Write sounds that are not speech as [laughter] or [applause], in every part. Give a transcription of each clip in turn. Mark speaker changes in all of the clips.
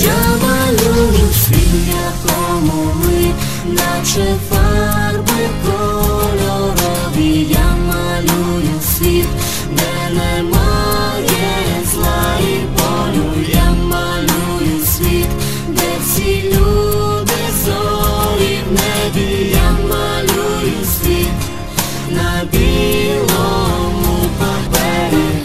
Speaker 1: Я малюю якому ми, наче фарби кольорові, я малюю світ, де немає зла і болю, я малюю світ, де всі люди зорі в небі, я малюю світ на білому папері.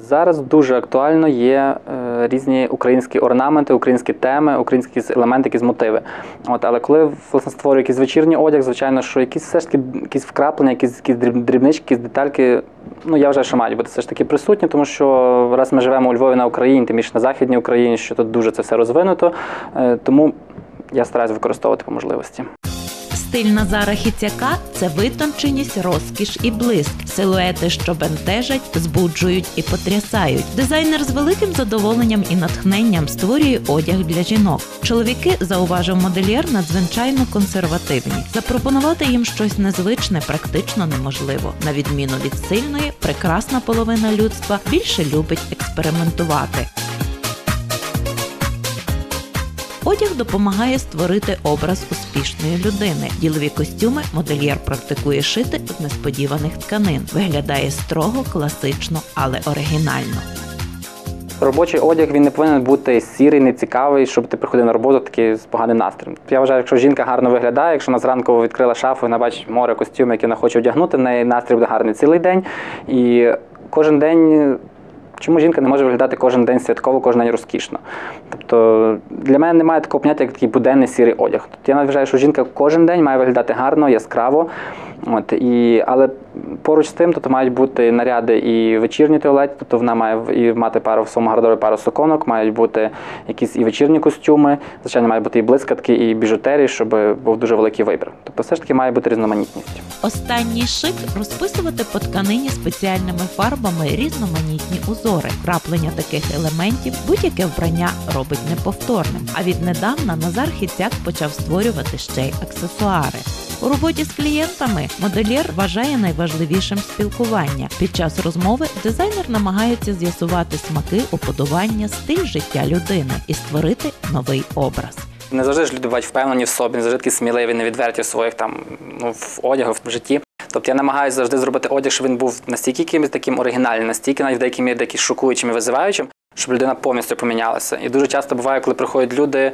Speaker 2: Зараз дуже актуально є е, різні українські орнаменти, українські теми, українські елементи, якісь мотиви. От, але коли власне створюю якийсь вечірній одяг, звичайно, що якісь все ж таки якісь вкраплення, якісь, якісь дрібнички, якісь детальки, ну я вважаю, що мають бути все ж таки присутні, тому що раз ми живемо у Львові на Україні, тим більше на Західній Україні, що тут дуже це все розвинуто. е, тому я стараюся використовувати по можливості.
Speaker 3: Стиль Назара Хіцяка це витонченість, розкіш і блиск, силуети, що бентежать, збуджують і потрясають. Дизайнер з великим задоволенням і натхненням створює одяг для жінок. Чоловіки, зауважив модельєр, надзвичайно консервативні. Запропонувати їм щось незвичне практично неможливо. На відміну від сильної, прекрасна половина людства більше любить експериментувати. Одяг допомагає створити образ успішної людини. Ділові костюми модельєр практикує шити з несподіваних тканин. Виглядає строго, класично, але оригінально.
Speaker 2: Робочий одяг він не повинен бути сірий, нецікавий, щоб ти приходив на роботу такий з поганим настроєм. Я вважаю, якщо жінка гарно виглядає, якщо вона зранку відкрила шафу і вона бачить море костюмів, які вона хоче одягнути, в неї настрій буде гарний цілий день. І кожен день. Чому жінка не може виглядати кожен день святково, кожен день розкішно? Тобто для мене немає такого поняття, як такий буденний сірий одяг. Тобто я вважаю, що жінка кожен день має виглядати гарно, яскраво. От, і, але поруч з тим, тобто мають бути наряди і вечірні туалеті, тобто вона має і мати пару в своєму гардеробі пару суконок, мають бути якісь і вечірні костюми, звичайно, мають бути і блискатки, і біжутерії, щоб був дуже великий вибір. Тобто все ж таки має бути різноманітність.
Speaker 3: Останній шик розписувати по тканині спеціальними фарбами різноманітні узори. Краплення таких елементів будь-яке вбрання робить неповторним. А віднедавна Назар Хіцяк почав створювати ще й аксесуари. У роботі з клієнтами модельєр вважає найважливішим спілкування. Під час розмови дизайнер намагається з'ясувати смаки, уподобання, стиль життя людини і створити новий образ.
Speaker 2: Не завжди ж люди бувають впевнені в собі, не завжди такі сміливі, невідверті в своїх там ну, в одягу, в житті. Тобто я намагаюся завжди зробити одяг, щоб він був настільки таким оригінальним, настільки навіть в деякій мірі деякий шокуючим і визиваючим, щоб людина повністю помінялася. І дуже часто буває, коли приходять люди.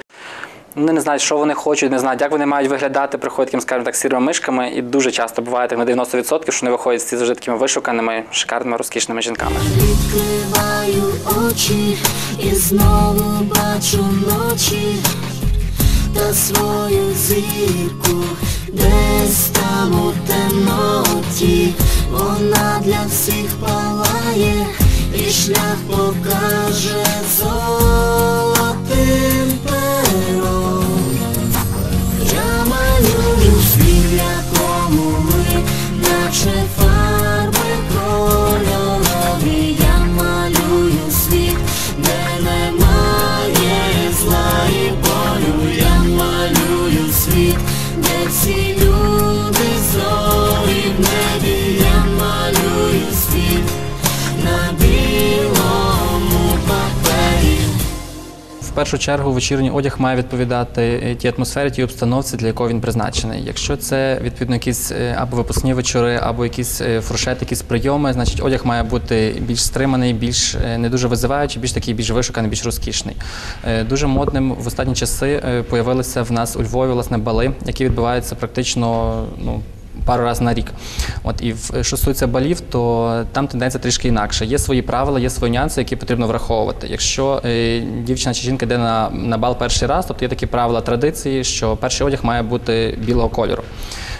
Speaker 2: Вони не знають, що вони хочуть, не знають, як вони мають виглядати, приходять скажімо так, сірими мишками. І дуже часто буває так на 90%, що вони виходять всі завжди такими вишуканими, шикарними, розкішними жінками.
Speaker 1: Відкриваю очі і знову бачу ночі та свою зірку десь там у темноті. Вона для всіх палає і шлях покаже золотим наче
Speaker 2: першу чергу вечірній одяг має відповідати е, тій атмосфері, тій обстановці, для якого він призначений. Якщо це відповідно якісь е, або випускні вечори, або якісь е, фуршети, якісь прийоми, значить одяг має бути більш стриманий, більш не дуже визиваючий, більш такий більш вишуканий, більш розкішний. Дуже модним в останні часи появилися в нас у Львові власне бали, які відбуваються практично ну. Пару разів на рік. От і в що стосується балів, то там тенденція трішки інакша. Є свої правила, є свої нюанси, які потрібно враховувати. Якщо е, дівчина чи жінка йде на, на бал перший раз, тобто є такі правила традиції, що перший одяг має бути білого кольору.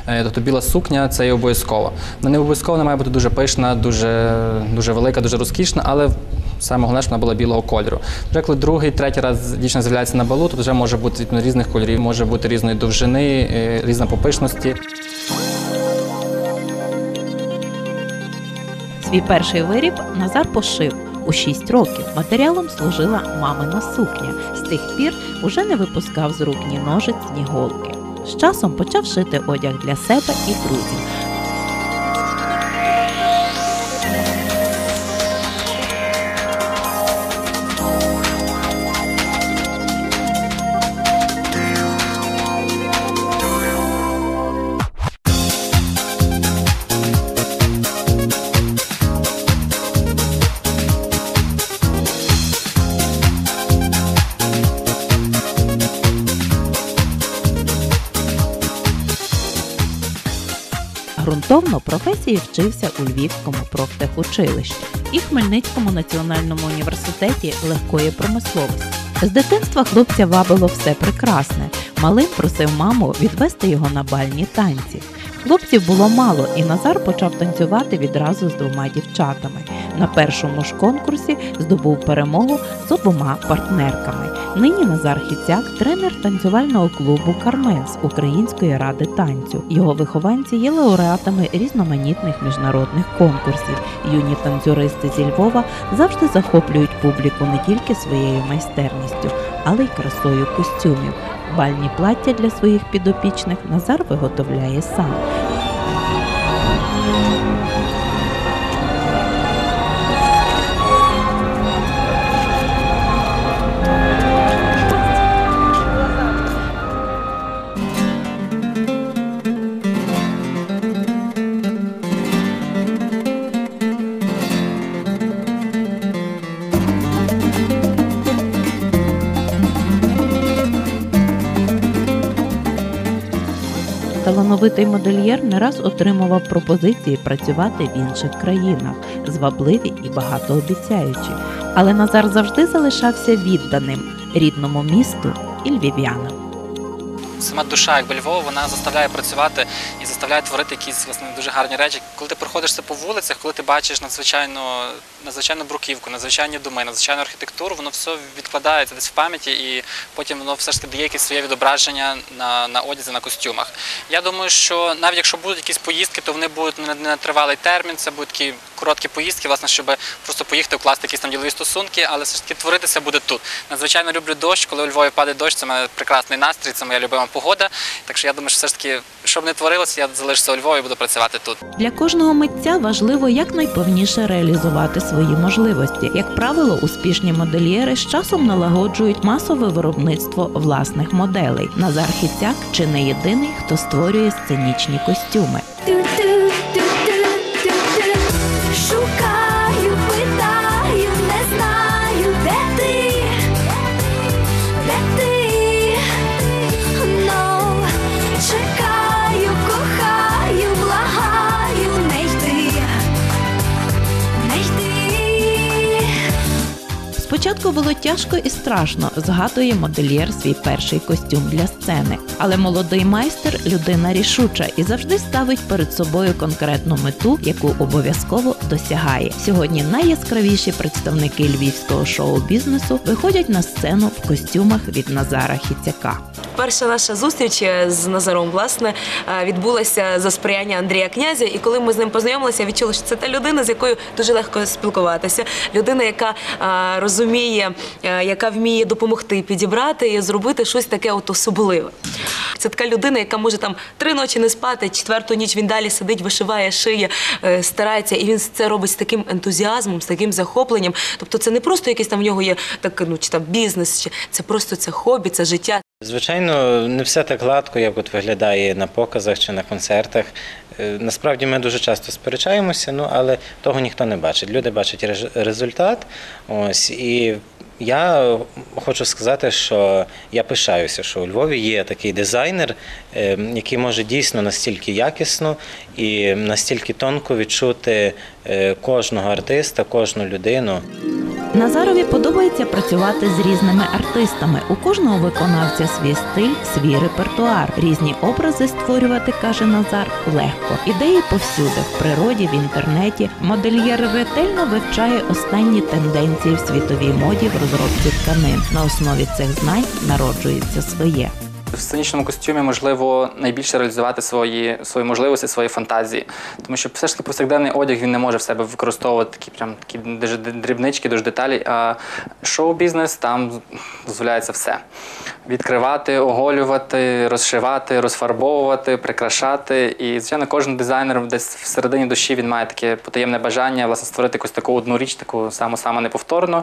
Speaker 2: Е, Тобто біла сукня це є обов'язково. Вона не обов'язково вона має бути дуже пишна, дуже, дуже велика, дуже розкішна, але саме головне, щоб вона була білого кольору. Вже коли другий, третій раз дівчина з'являється на балу, то вже може бути різних кольорів, може бути різної довжини, е, різна по пишності.
Speaker 3: Свій перший виріб Назар пошив у 6 років. Матеріалом служила мамина сукня. З тих пір уже не випускав з рук ні ножиць, ні голки. З часом почав шити одяг для себе і друзів. Грунтовно професії вчився у Львівському профтехучилищі і Хмельницькому національному університеті легкої промисловості. З дитинства хлопця вабило все прекрасне. Малим просив маму відвести його на бальні танці. Хлопців було мало, і Назар почав танцювати відразу з двома дівчатами. На першому ж конкурсі здобув перемогу з обома партнерками. Нині Назар Хіцяк тренер танцювального клубу Кармен з Української ради танцю. Його вихованці є лауреатами різноманітних міжнародних конкурсів. Юні танцюристи зі Львова завжди захоплюють публіку не тільки своєю майстерністю, але й красою костюмів. Бальні плаття для своїх підопічних Назар виготовляє сам. Талановитий модельєр не раз отримував пропозиції працювати в інших країнах, звабливі і багатообіцяючі. Але Назар завжди залишався відданим рідному місту і львів'янам.
Speaker 2: Сама душа, якби Львова, вона заставляє працювати і заставляє творити якісь власне дуже гарні речі. Коли ти проходишся по вулицях, коли ти бачиш надзвичайно надзвичайну бруківку, надзвичайні доми, надзвичайну архітектуру, воно все відкладається десь в пам'яті, і потім воно все ж таки дає якесь своє відображення на, на одязі, на костюмах. Я думаю, що навіть якщо будуть якісь поїздки, то вони будуть не на тривалий термін. Це будуть такі короткі поїздки, власне, щоб просто поїхати, вкласти якісь там ділові стосунки, але все ж таки творитися буде тут. Надзвичайно люблю дощ, коли у Львові падає дощ, це мене прекрасний настрій, це моя любима погода. Так що я думаю, що все ж таки, щоб не творилося, я залишуся у Львові буду працювати тут.
Speaker 3: Для кожного митця важливо якнайповніше реалізувати свої можливості. Як правило, успішні модельєри з часом налагоджують масове виробництво власних моделей. Назар Хіцяк чи не єдиний, хто створює сценічні костюми. Було тяжко і страшно, згадує модельєр свій перший костюм для сцени. Але молодий майстер людина рішуча і завжди ставить перед собою конкретну мету, яку обов'язково досягає. Сьогодні найяскравіші представники львівського шоу-бізнесу виходять на сцену в костюмах від Назара Хіцяка.
Speaker 4: Перша наша зустріч е, з Назаром власне е, відбулася за сприяння Андрія Князя. І коли ми з ним познайомилися, відчули, що це та людина, з якою дуже легко спілкуватися. Людина, яка е, розуміє, яка вміє допомогти підібрати і зробити щось таке от особливе. Це така людина, яка може там три ночі не спати, четверту ніч він далі сидить, вишиває, шиє, старається, і він це робить з таким ентузіазмом, з таким захопленням. Тобто, це не просто якийсь там в нього є так, ну чи там бізнес, чи це просто це хобі, це життя.
Speaker 5: Звичайно, не все так гладко, як от виглядає на показах чи на концертах. Е, Насправді ми дуже часто сперечаємося, ну але того ніхто не бачить. Люди бачать результат. Ось і я хочу сказати, що я пишаюся, що у Львові є такий дизайнер, е, який може дійсно настільки якісно і настільки тонко відчути е, кожного артиста, кожну людину.
Speaker 3: Назарові подобається працювати з різними артистами. У кожного виконавця свій стиль, свій репертуар. Різні образи створювати, каже Назар, легко. Ідеї повсюди, в природі, в інтернеті. Модельєр ретельно вивчає останні тенденції в світовій моді в розробці тканин. На основі цих знань народжується своє.
Speaker 2: В сценічному костюмі можливо найбільше реалізувати свої, свої можливості, свої фантазії. Тому що все ж таки повсякденний одяг він не може в себе використовувати такі прям такі дуже дрібнички, дуже деталі. А шоу-бізнес там дозволяється все. Відкривати, оголювати, розшивати, розфарбовувати, прикрашати. І, звичайно, кожен дизайнер десь всередині душі він має таке потаємне бажання власне створити якусь таку одну річ, таку саму саму неповторну.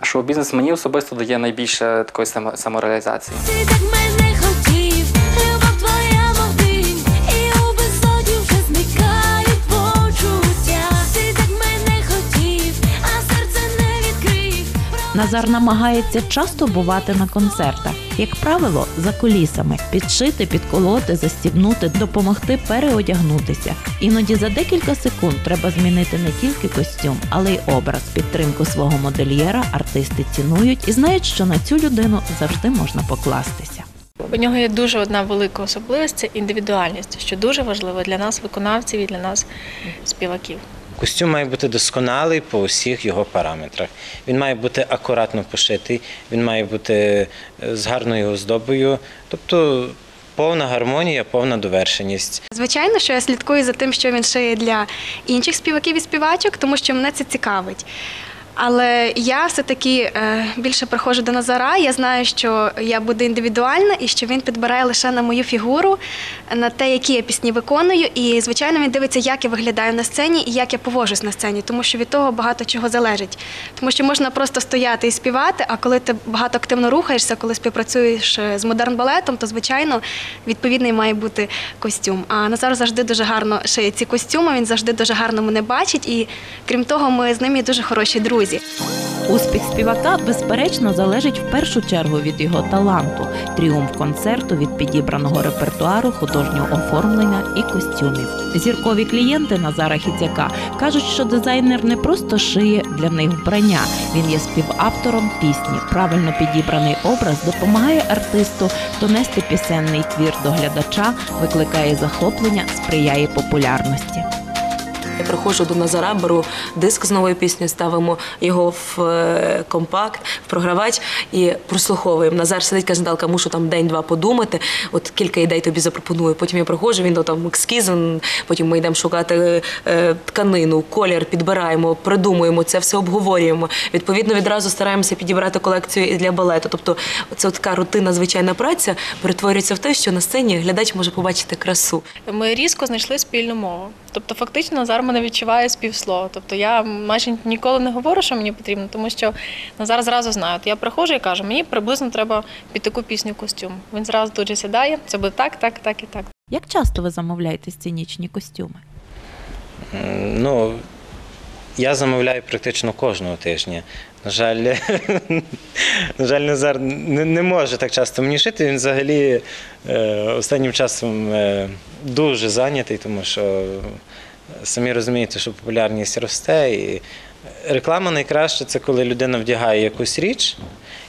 Speaker 2: А шоу-бізнес мені особисто дає найбільше такої само- самореалізації.
Speaker 3: Назар намагається часто бувати на концертах, як правило, за кулісами, підшити, підколоти, застібнути, допомогти переодягнутися. Іноді за декілька секунд треба змінити не тільки костюм, але й образ. Підтримку свого модельєра артисти цінують і знають, що на цю людину завжди можна покластися.
Speaker 6: У нього є дуже одна велика особливість це індивідуальність, що дуже важливо для нас, виконавців і для нас, співаків.
Speaker 5: Костюм має бути досконалий по усіх його параметрах. Він має бути акуратно пошитий, він має бути е, з гарною оздобою, тобто повна гармонія, повна довершеність.
Speaker 7: Звичайно, що я слідкую за тим, що він шиє для інших співаків і співачок, тому що мене це цікавить. Але я все-таки е, більше приходжу до Назара. Я знаю, що я буду індивідуальна і що він підбирає лише на мою фігуру, на те, які я пісні виконую. І, звичайно, він дивиться, як я виглядаю на сцені і як я поводжусь на сцені, тому що від того багато чого залежить. Тому що можна просто стояти і співати, а коли ти багато активно рухаєшся, коли співпрацюєш е, з модерн балетом, то звичайно відповідний має бути костюм. А Назар завжди дуже гарно шиє ці костюми. Він завжди дуже гарно мене бачить. І крім того, ми з ним є дуже хороші друзі.
Speaker 3: Успіх співака безперечно залежить в першу чергу від його таланту, тріумф концерту від підібраного репертуару, художнього оформлення і костюмів. Зіркові клієнти Назара Хіцяка кажуть, що дизайнер не просто шиє для них вбрання, він є співавтором пісні. Правильно підібраний образ допомагає артисту донести пісенний твір до глядача, викликає захоплення, сприяє популярності.
Speaker 4: Я приходжу до Назара, беру диск з новою піснею, ставимо його в е, компакт, в програвач і прослуховуємо. Назар сидить, каже, Наталка, мушу там день-два подумати. От кілька ідей тобі запропоную. Потім я приходжу, він там ескіз, м, потім ми йдемо шукати е, тканину, колір, підбираємо, придумуємо це, все обговорюємо. Відповідно, відразу стараємося підібрати колекцію і для балету. Тобто, це така рутинна звичайна праця перетворюється в те, що на сцені глядач може побачити красу.
Speaker 6: Ми різко знайшли спільну мову. Тобто, фактично, Назар мене відчуває співслова. Тобто я майже ніколи не говорю, що мені потрібно, тому що Назар зразу знає. От я приходжу і кажу, мені приблизно треба під таку пісню костюм. Він зразу тут же сідає, це буде так, так, так і так.
Speaker 3: Як часто ви замовляєте сценічні костюми?
Speaker 5: Ну, я замовляю практично кожного тижня. На жаль, [laughs] на жаль, Назар не, не може так часто мені шити. Він взагалі е, останнім часом е, дуже зайнятий, тому що самі розумієте, що популярність росте. І реклама найкраща це коли людина вдягає якусь річ,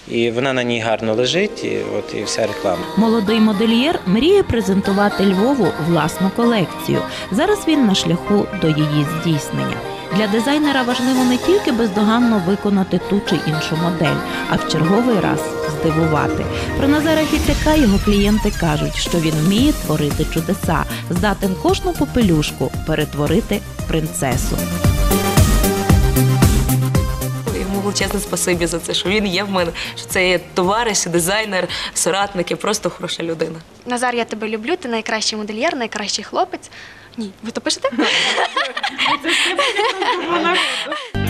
Speaker 5: і вона на ній гарно лежить, і от і вся реклама.
Speaker 3: Молодий модельєр мріє презентувати Львову власну колекцію. Зараз він на шляху до її здійснення. Для дизайнера важливо не тільки бездоганно виконати ту чи іншу модель, а в черговий раз здивувати. Про Назара Хіцяка його клієнти кажуть, що він вміє творити чудеса, здатен кожну попелюшку перетворити в принцесу.
Speaker 4: Йому величезне спасибі за це, що він є в мене, що це є товариш, дизайнер, соратник і просто хороша людина.
Speaker 7: Назар, я тебе люблю, ти найкращий модельєр, найкращий хлопець. Ні, ви то пишете? [laughs]